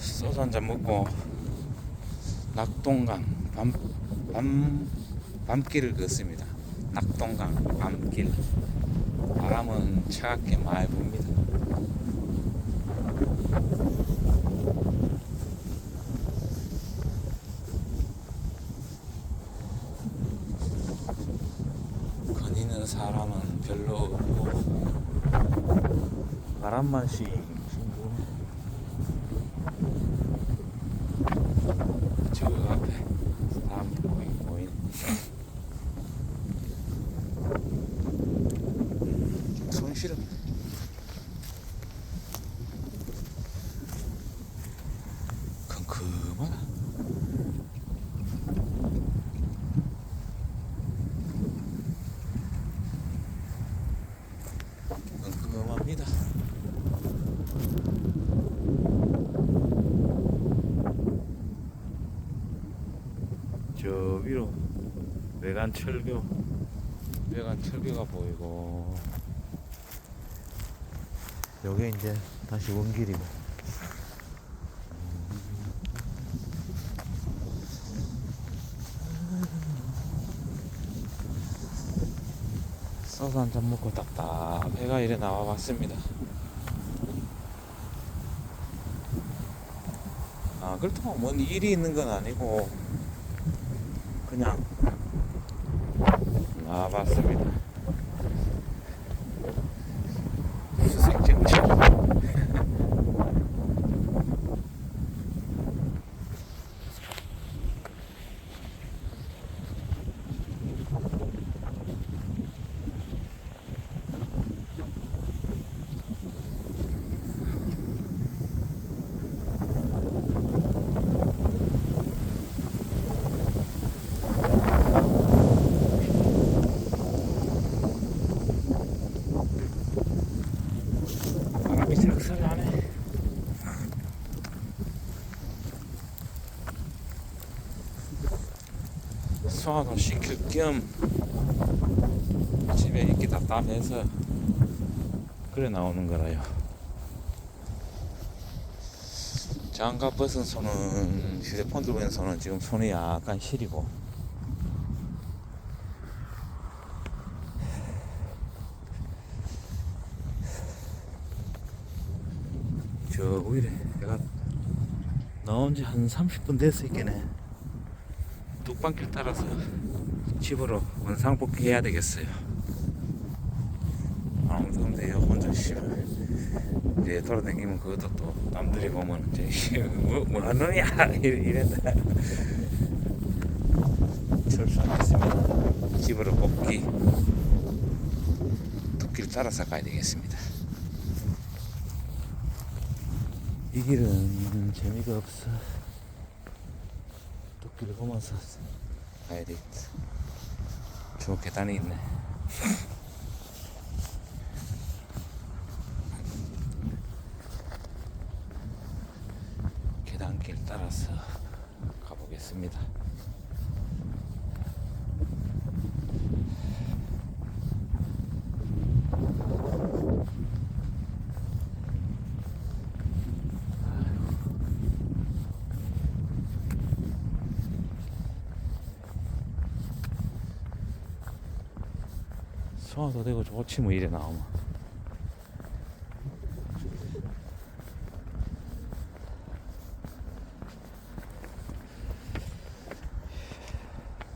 소주 한잔 먹고 낙동강 밤, 밤, 밤길을 걷습니다. 낙동강 밤길. 바람은 차갑게 많이 붑니다. 거니는 사람은 별로 없고 바람만 씩 부네. 저 앞에 사람들 보이긴 보이네. 손 시려. 컴컴하다. 컴컴합니다. 저 위로 외관 철교 외관 철교가 보이고 요게 이제 다시 원길이고 소주 한잔 먹고 답답해가 이래 나와 봤습니다 아 그렇다고 뭔 일이 있는 건 아니고 그냥 나와 봤습니다. 수색정차. 바람이 싹싹하네. 소화도 시킬 겸 집에 있기 답답해서 그래 나오는 거라요. 장갑 벗은 손은 휴대폰 들고 있는 손은 지금 손이 약간 시리고 저 위래 내가 나온 지 한 30분 됐을 게네 뚝방길 따라서 집으로 원상복귀 해야 되겠어요. 아무도 없네요 혼자 씨발 이제 돌아다니면 그것도 또 남들이 보면 이제 뭐, 뭐 하느냐 이랬다. 철수하겠습니다. 집으로 복귀. 뚝길 따라서 가야 되겠습니다. 이 길은 재미가 없어. 도끼를 보면서 가야 되겠다. 저 계단이 있네. 계단길 따라서 가보겠습니다. 소화도 되고 좋지 뭐 이래 나오면